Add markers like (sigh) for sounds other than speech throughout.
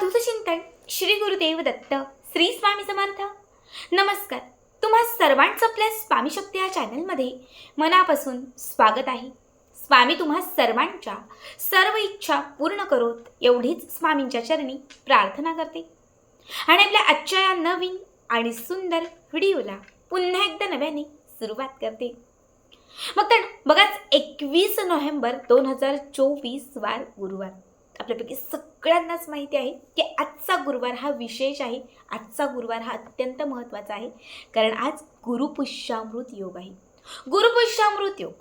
अवधूत चिंतन श्री गुरुदेव दत्त श्री स्वामी समर्थ. नमस्कार. तुम्हा सर्वांचं आपल्या स्वामी शक्ती या चॅनलमध्ये मनापासून स्वागत आहे. स्वामी तुम्हा सर्वांच्या सर्व इच्छा पूर्ण करोत एवढीच स्वामींच्या चरणी प्रार्थना करते. आणि आपल्या आजच्या या नवीन आणि सुंदर व्हिडिओला पुन्हा एकदा नव्याने सुरुवात करते. मग तर बघाच एकवीस नोव्हेंबर दोन हजार चोवीस वार गुरुवार. आपल्यापैकी सगळ्यांनाच माहिती आहे की आजचा गुरुवार हा विशेष आहे. आजचा गुरुवार हा अत्यंत महत्त्वाचा आहे. कारण आज गुरुपुष्यामृत योग आहे. गुरुपुष्यामृत योग.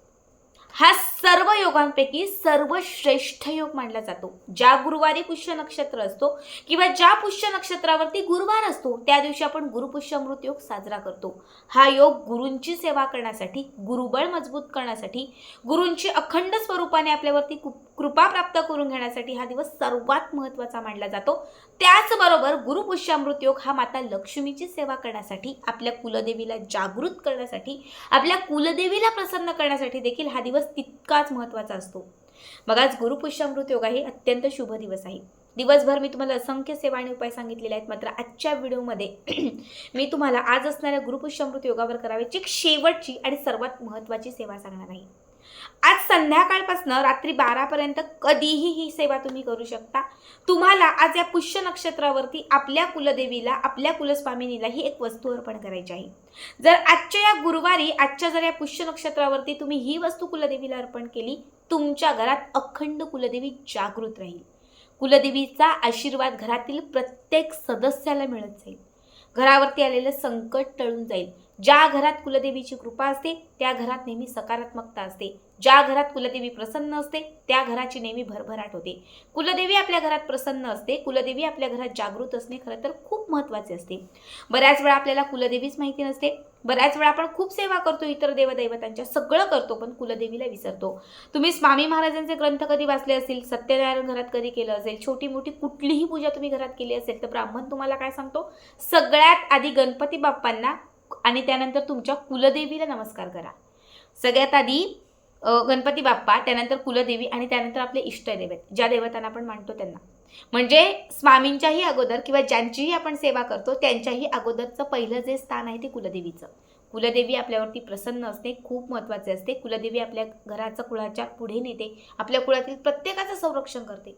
हा सर्व योगांपैकी सर्वश्रेष्ठ योग मानला जातो. ज्या गुरुवारी पुष्य नक्षत्र असतो किंवा ज्या पुष्य नक्षत्रावरती गुरुवार असतो त्या दिवशी आपण गुरुपुष्यमृत योग साजरा करतो. हा योग गुरूंची सेवा करण्यासाठी गुरुबळ मजबूत करण्यासाठी गुरूंची अखंड स्वरूपाने आपल्यावरती कृपा प्राप्त करून घेण्यासाठी हा दिवस सर्वात महत्त्वाचा मानला जातो. त्याचबरोबर गुरुपुष्यामृत योग हा माता लक्ष्मीची सेवा करण्यासाठी आपल्या कुलदेवीला जागृत करण्यासाठी आपल्या कुलदेवीला प्रसन्न करण्यासाठी देखील हा दिवस तितकाच महत्त्वाचा असतो. मग आज गुरुपुष्यामृत योग आहे अत्यंत शुभ दिवस आहे. दिवसभर मी तुम्हाला असंख्य सेवा आणि उपाय सांगितलेले आहेत. मात्र आजच्या व्हिडिओमध्ये (clears throat) मी तुम्हाला आज असणाऱ्या गुरुपुष्यामृत योगावर करावयाची शेवटची आणि सर्वात महत्त्वाची सेवा सांगणार आहे. आज संध्याकाळपासून रात्री बारापर्यंत कधीही ही सेवा तुम्ही करू शकता. तुम्हाला आज या पुष्य नक्षत्रावरती आपल्या कुलदेवीला आपल्या कुलस्वामिनीला ही एक वस्तू अर्पण करायची आहे. जर आजच्या या गुरुवारी आजच्या जर या पुष्य नक्षत्रावरती तुम्ही ही वस्तू कुलदेवीला अर्पण केली तुमच्या घरात अखंड कुलदेवी जागृत राहील. कुलदेवीचा आशीर्वाद घरातील प्रत्येक सदस्याला मिळत जाईल. घरावरती आलेलं संकट टळून जाईल. ज्या घरात कुलदेवीची कृपा असते त्या घरात नेहमी सकारात्मकता असते. ज्या घरात कुलदेवी प्रसन्न असते त्या घराची नेहमी भरभराट होते. कुलदेवी आपल्या घरात प्रसन्न असते कुलदेवी आपल्या घरात जागृत असणे खरं तर खूप महत्त्वाचे असते. बऱ्याच वेळा आपल्याला कुलदेवीच माहिती नसते. बऱ्याच वेळा आपण खूप सेवा करतो इतर देवदैवतांच्या सगळं करतो पण कुलदेवीला विसरतो. तुम्ही स्वामी महाराजांचे ग्रंथ कधी वाचले असतील? सत्यनारायण घरात कधी केलं असेल? छोटी मोठी कुठलीही पूजा तुम्ही घरात केली असेल तर ब्राह्मण तुम्हाला काय सांगतो? सगळ्यात आधी गणपती बाप्पांना आणि त्यानंतर तुमच्या कुलदेवीला नमस्कार करा. सगळ्यात आधी गणपती बाप्पा त्यानंतर कुलदेवी आणि त्यानंतर आपले इष्टदेवत ज्या देवतांना आपण मानतो त्यांना. म्हणजे स्वामींच्याही अगोदर किंवा ज्यांचीही आपण सेवा करतो त्यांच्याही अगोदरचं पहिलं जे स्थान आहे ते कुलदेवीचं. कुलदेवी आपल्यावरती प्रसन्न असते खूप महत्त्वाचे असते. कुलदेवी आपल्या घराचं कुळाच्या पुढे नेते आपल्या कुळातील प्रत्येकाचं संरक्षण करते.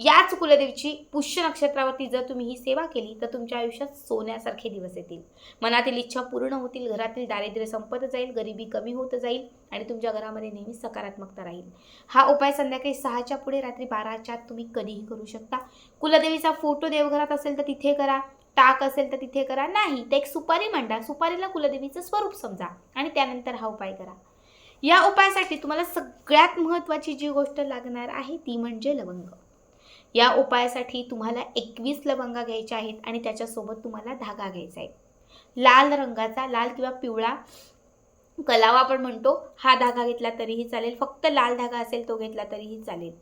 याच कुलदेवीची पुष्य नक्षत्रावरती जर तुम्ही ही सेवा केली तर तुमच्या आयुष्यात सोन्यासारखे दिवस येतील. मनातील इच्छा पूर्ण होतील घरातील दारिद्र्य संपत जाईल गरिबी कमी होत जाईल आणि तुमच्या घरामध्ये नेहमी सकारात्मकता राहील. हा उपाय संध्याकाळी सहाच्या पुढे रात्री बाराच्या तुम्ही कधीही करू शकता. कुलदेवीचा फोटो देवघरात असेल तर तिथे करा टाक असेल तर तिथे करा नाही तर एक सुपारी मांडा सुपारीला कुलदेवीचं स्वरूप समजा आणि त्यानंतर हा उपाय करा. या उपायासाठी तुम्हाला सगळ्यात महत्त्वाची जी गोष्ट लागणार आहे ती म्हणजे लवंग. या उपायासाठी तुम्हाला एकवीस लवंगा घ्यायच्या आहेत आणि त्याच्यासोबत तुम्हाला धागा घ्यायचा आहे. लाल रंगाचा लाल किंवा पिवळा कलावा आपण म्हणतो हा धागा घेतला तरीही चालेल. फक्त लाल धागा असेल तो घेतला तरीही चालेल.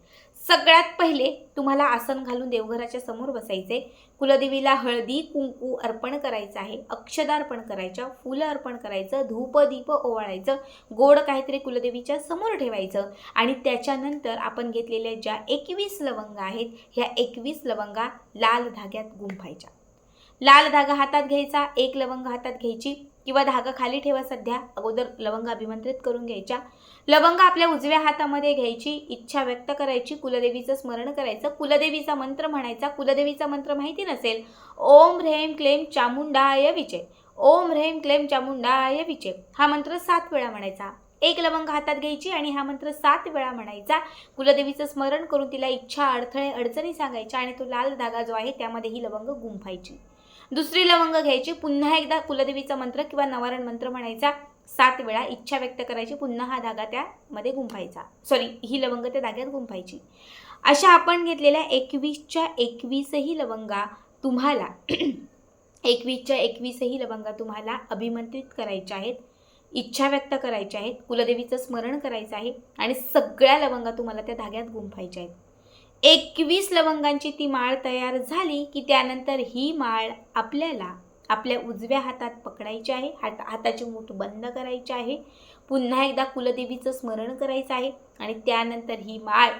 सगळ्यात पहिले तुम्हाला आसन घालून देवघराच्या समोर बसायचे कुलदेवीला हळदी कुंकू अर्पण करायचं आहे. अक्षदा अर्पण करायच्या फुलं अर्पण करायचं धूप दीप ओवाळायचं गोड काहीतरी कुलदेवीच्या समोर ठेवायचं. आणि त्याच्यानंतर आपण घेतलेल्या ज्या एकवीस लवंगा आहेत ह्या एकवीस लवंगा लाल धाग्यात गुंफायच्या. लाल धागा हातात घ्यायचा एक लवंग हातात घ्यायची किंवा धागा खाली ठेवा सध्या. अगोदर लवंग अभिमंत्रित करून घ्यायच्या. लवंग आपल्या उजव्या हातामध्ये घ्यायची. इच्छा व्यक्त करायची. कुलदेवीचं स्मरण करायचं. कुलदेवीचा मंत्र म्हणायचा. कुलदेवीचा मंत्र माहिती नसेल. ओम ह्रेम क्लेम चामुंडाय विचे ओम ह्रेम क्लेम चामुंडाय विचे हा मंत्र सात वेळा म्हणायचा. एक लवंग हातात घ्यायची आणि हा मंत्र सात वेळा म्हणायचा. कुलदेवीचं स्मरण करून तिला इच्छा अडथळे अडचणी सांगायच्या आणि तो लाल धागा जो आहे त्यामध्ये ही लवंग गुंफायची. दुसरी लवंग घ्यायची. पुन्हा एकदा कुलदेवीचा मंत्र किंवा नवारण मंत्र म्हणायचा. सात वेळा इच्छा व्यक्त करायची. पुन्हा हा धागा त्यामध्ये गुंफायचा. सॉरी ही लवंग त्या धाग्यात गुंफायची. अशा आपण घेतलेल्या एकवीसच्या एकवीसही लवंगा तुम्हाला (clears throat) एकवीसच्या एकवीसही लवंगा तुम्हाला अभिमंत्रित करायच्या आहेत. इच्छा व्यक्त करायच्या आहेत. कुलदेवीचं स्मरण करायचं आहे. आणि सगळ्या लवंगा तुम्हाला त्या धाग्यात गुंफायच्या आहेत. एकवीस लवंगांची ती माळ तयार झाली की त्यानंतर ही माळ आपल्याला आपल्या उजव्या हातात पकडायची आहे हात हाताची मूठ बंद करायची आहे पुन्हा एकदा कुलदेवीचं स्मरण करायचं आहे आणि त्यानंतर ही माळ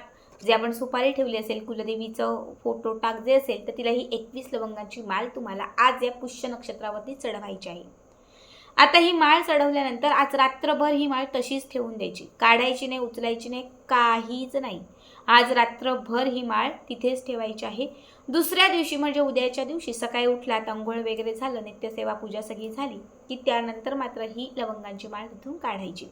जे आपण सुपारी ठेवली असेल कुलदेवीचं फोटो टाक जे असेल तर तिला ही एकवीस लवंगाची माळ तुम्हाला आज या पुष्य नक्षत्रावरती चढवायची आहे. आता ही माळ चढवल्यानंतर आज रात्रभर ही माळ तशीच ठेवून द्यायची. काढायची नाही उचलायची नाही काहीच नाही. आज रात्रभर ही माळ तिथेच ठेवायची आहे. दुसऱ्या दिवशी म्हणजे उद्याच्या दिवशी सकाळी उठलात अंघोळ वगैरे झालं नित्यसेवा पूजा सगळी झाली की त्यानंतर मात्र ही लवंगांची माळ तिथून काढायची.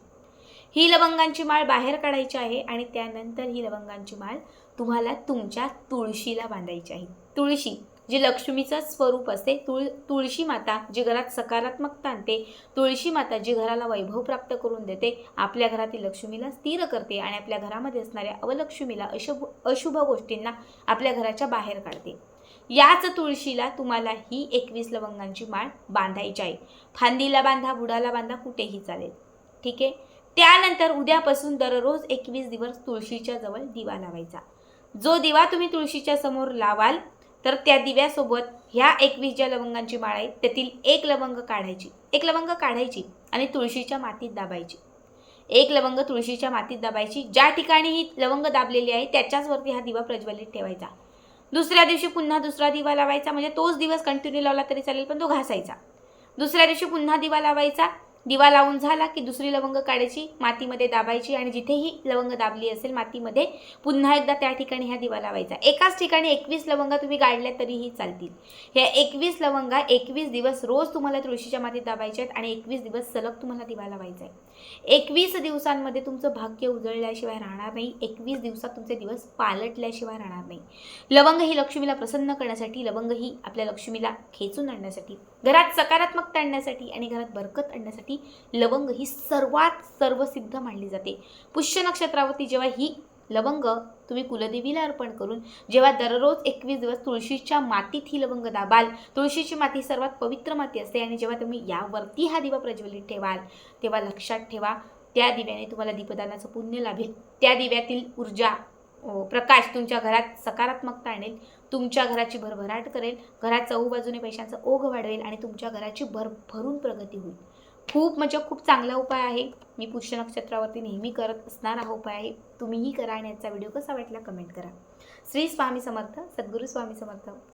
ही लवंगांची माळ बाहेर काढायची आहे आणि त्यानंतर ही लवंगांची माळ तुम्हाला तुमच्या तुळशीला बांधायची आहे. तुळशी जी लक्ष्मीचं स्वरूप असते तुळ तुळशी माता जी घरात सकारात्मकता आणते तुळशी माता जी घराला वैभव प्राप्त करून देते आपल्या घरातील लक्ष्मीला स्थिर करते आणि आपल्या घरामध्ये असणाऱ्या अवलक्ष्मीला अशुभ अशुभ गोष्टींना आपल्या घराच्या बाहेर काढते. याच तुळशीला तुम्हाला ही एकवीस लवंगांची माळ बांधायची आहे. फांदीला बांधा बुडाला बांधा कुठेही चालेल. ठीक आहे? त्यानंतर उद्यापासून दररोज एकवीस दिवस तुळशीच्या जवळ दिवा लावायचा. जो दिवा तुम्ही तुळशीच्या समोर लावाल तर त्या दिव्यासोबत ह्या एकवीस ज्या लवंगांची माळ आहे. त्यातील एक लवंग काढायची. एक लवंग काढायची आणि तुळशीच्या मातीत दाबायची. एक लवंग तुळशीच्या मातीत दाबायची. ज्या ठिकाणी ही लवंग दाबलेली आहे त्याच्याचवरती हा दिवा प्रज्वलित ठेवायचा. दुसऱ्या दिवशी पुन्हा दुसरा दिवा लावायचा. म्हणजे तोच दिवस कंटिन्यू लावला तरी चालेल पण तो घासायचा. दुसऱ्या दिवशी पुन्हा दिवा लावायचा. दिवा लावून झाला की दुसरी लवंग काढायची मातीमध्ये दाबायची आणि जिथेही लवंग दाबली असेल मातीमध्ये पुन्हा एकदा त्या ठिकाणी ह्या दिवा लावायचा. एकाच ठिकाणी एकवीस लवंगा तुम्ही गाडल्या तरीही चालतील. ह्या एकवीस लवंगा एकवीस दिवस रोज तुम्हाला तुळशीच्या मातीत दाबायच्या आहेत आणि एकवीस दिवस सलग तुम्हाला दिवा लावायचा आहे. एकवीस दिवसांमध्ये तुमचं भाग्य उजळल्याशिवाय राहणार नाही. एकवीस दिवसात तुमचे दिवस पालटल्याशिवाय राहणार नाही. लवंग ही लक्ष्मीला प्रसन्न करण्यासाठी लवंग ही आपल्या लक्ष्मीला खेचून आणण्यासाठी घरात सकारात्मकता आणण्यासाठी आणि घरात बरकत आणण्यासाठी लवंग ही सर्वात सर्वसिद्ध मानली जाते. पुष्य नक्षत्रावरती जेव्हा ही लवंग तुम्ही कुलदेवीला अर्पण करून जेव्हा दररोज एकवीस दिवस तुळशीच्या मातीत ही लवंग दाबाल तुळशीची माती सर्वात पवित्र माती असते आणि जेव्हा तुम्ही यावरती हा दिवा प्रज्वलित ठेवाल तेव्हा लक्षात ठेवा त्या दिव्याने तुम्हाला दीपदानाचं पुण्य लाभेल. त्या दिव्यातील ऊर्जा प्रकाश तुमच्या घरात सकारात्मकता आणेल तुमच्या घराची भरभराट करेल घरात चहूबाजूने पैशांचा ओघ वाढवेल आणि तुमच्या घराची भरभरून प्रगती होईल. खूप म्हणजे खूप चांगला उपाय आहे. मी पुष्य नक्षत्रावरती नेहमी करत असणारा हा उपाय आहे. तुम्हीही करा आणि याचा व्हिडिओ कसा वाटला कमेंट करा. श्री स्वामी समर्थ सद्गुरू स्वामी समर्थ.